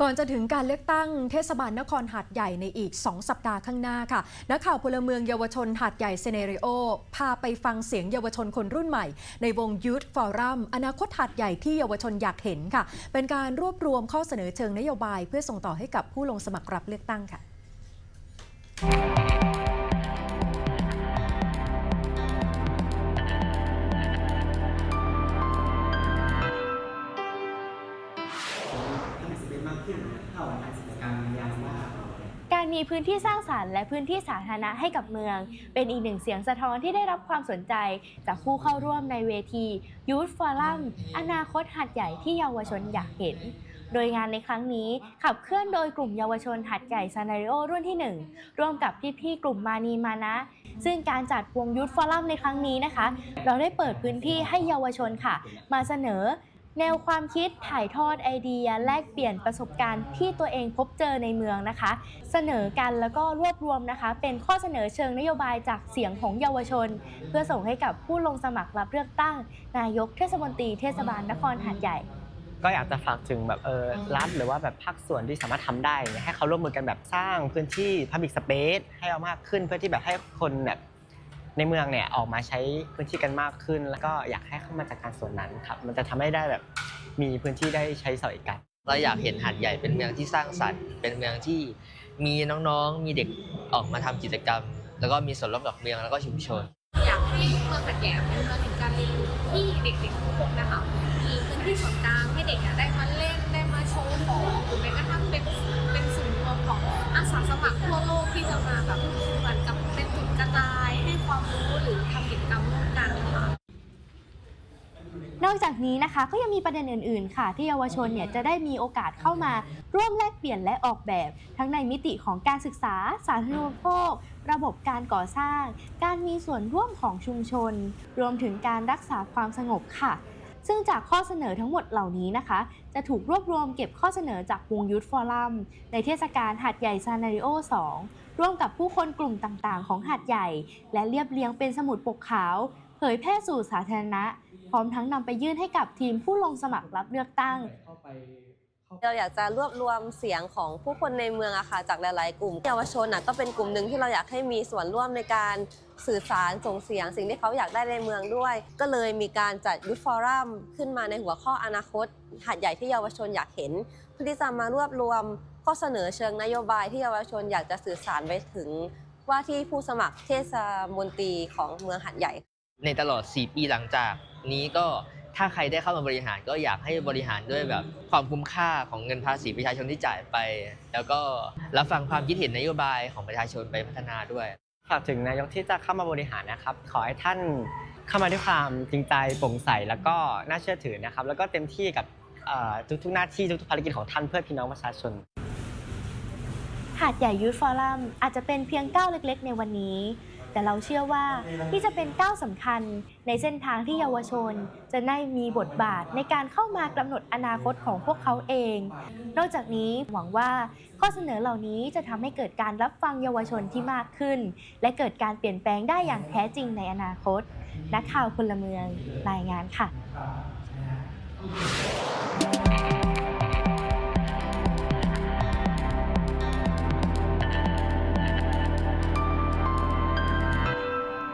ก่อนจะถึงการเลือกตั้งเทศบาลนครหาดใหญ่ในอีก 2 สัปดาห์ข้างหน้าค่ะ นักข่าวพลเมืองเยาวชนหาดใหญ่เซเนริโอ พาไปฟังเสียงเยาวชนคนรุ่นใหม่ ในวง Youth Forum อนาคตหาดใหญ่ที่เยาวชนอยากเห็นค่ะ เป็นการรวบรวมข้อเสนอเชิงนโยบาย เพื่อส่งต่อให้กับผู้ลงสมัครรับเลือกตั้งค่ะ การมีพื้นที่สร้างสารรค์และพื้นที่สาธารณะให้กับเมือง เป็นอีกหนึ่งเสียงสะท้อนที่ได้รับความสนใจ จากผู้เข้าร่วมในเวที Youth Forum อนาคตหัดใหญ่ที่เยาวชนอยากเห็น โดยงานในครั้งนี้ขับเคลื่อนโดยกลุ่มเยาวชนหัดใหญ่ซานาริโอรุ่นที่ 1 ร่วมกับพี่ๆกลุ่มมานีมานะ ซึ่งการจัดวง Youth Forum ในครั้งนี้นะคะ เราได้เปิดพื้นที่ให้เยาวชนค่ะ มาเสนอ แนวความคิดถ่ายทอดไอเดีย แลกเปลี่ยนประสบการณ์ที่ตัวเองพบเจอในเมืองนะคะ เสนอกันแล้วก็รวบรวมนะคะ เป็นข้อเสนอเชิงนโยบายจากเสียงของเยาวชน เพื่อส่งให้กับผู้ลงสมัครรับเลือกตั้ง นายกเทศมนตรีเทศบาลนครหาดใหญ่ก็อยากจะฝากถึงแบบเออรัฐหรือว่าแบบภาคส่วนที่สามารถทำได้เนี่ยให้เขาร่วมมือกันแบบสร้างพื้นที่ Public Space ให้เอามากขึ้นเพื่อที่แบบให้คนแบบ ในเมืองเนี่ยออกมาใช้พื้นที่กันมากขึ้น แล้วก็อยากให้เข้ามาจากการส่วนนั้นครับมันจะทำให้ได้แบบมีพื้นที่ได้ใช้สอยกันเราอยากเห็นหาดใหญ่เป็นเมืองที่สร้างสรรค์ เป็นเมืองที่มีน้องๆ มีเด็กออกมาทำกิจกรรม แล้วก็มีส่วนร่วมกับเมืองแล้วก็ชุมชน อยากให้เมืองขัดแย้งเป็นเมืองแห่งการเรียนรู้ที่เด็กๆทุกคนนะคะมีพื้นที่ส่วนกลางให้เด็กอะได้ อกจากนี้นะคะก็ยังมีประเด็นอื่น ๆ ค่ะ ที่เยาวชนเนี่ยจะได้มีโอกาสเข้ามาร่วมแลกเปลี่ยนและออกแบบ ทั้งในมิติของการศึกษา สาธารณูปโภค ระบบการก่อสร้าง การมีส่วนร่วมของชุมชน รวมถึงการรักษาความสงบค่ะซึ่งจากข้อเสนอทั้งหมดเหล่านี้นะคะ จะถูกรวบรวมเก็บข้อเสนอจากวงยุทธฟอรัมในเทศกาลหัดใหญ่ซานาริโอ 2 ร่วมกับผู้คนกลุ่มต่างๆ ของหัดใหญ่ และเรียบเรียงเป็นสมุดปกขาว เผยแพร่สู่สาธารณะ พร้อมทั้งนำไปยื่นให้กับทีมผู้ลงสมัครรับเลือกตั้ง เราอยากจะรวบรวมเสียงของผู้คนในเมืองอะค่ะจากหลาย ๆ กลุ่มเยาวชนอะก็เป็นกลุ่มหนึ่งที่เราอยากให้มีส่วนร่วมในการสื่อสารส่งเสียง สิ่งที่เขาอยากได้ในเมืองด้วย ก็เลยมีการจัดยุทฟอรัมขึ้นมาในหัวข้ออนาคตหัดใหญ่ที่เยาวชนอยากเห็นเพื่อที่จะมารวบรวมข้อเสนอเชิงนโยบายที่เยาวชนอยากจะสื่อสารไปถึงว่าที่ผู้สมัครเทศมนตรีของเมืองหัดใหญ่ ในตลอด 4 ปีหลังจากนี้ก็ถ้าใครได้เข้ามาบริหารก็อยากให้บริหารด้วยแบบความคุ้มค่าของเงินภาษีประชาชนที่จ่ายไป แล้วก็รับฟังความคิดเห็นนโยบายของประชาชนไปพัฒนาด้วยฝากถึงนายกที่จะเข้ามาบริหารนะครับ ขอให้ท่านเข้ามาด้วยความจริงใจโปร่งใสแล้วก็น่าเชื่อถือนะครับ แล้วก็เต็มที่กับเอ่อทุกๆหน้าที่ทุกๆภารกิจของท่านเพื่อพี่น้องประชาชนหาดใหญ่ยูทฟอรัมอาจจะเป็นเพียงก้าวเล็ก ๆ ในวันนี้ แต่เราเชื่อว่าที่จะเป็นก้าวสำคัญในเส้นทางที่เยาวชน จะได้มีบทบาทในการเข้ามากำหนดอนาคตของพวกเขาเอง นอกจากนี้หวังว่าข้อเสนอเหล่านี้จะทำให้เกิดการรับฟังเยาวชนที่มากขึ้น และเกิดการเปลี่ยนแปลงได้อย่างแท้จริงในอนาคต นักข่าวพลเมืองรายงานค่ะ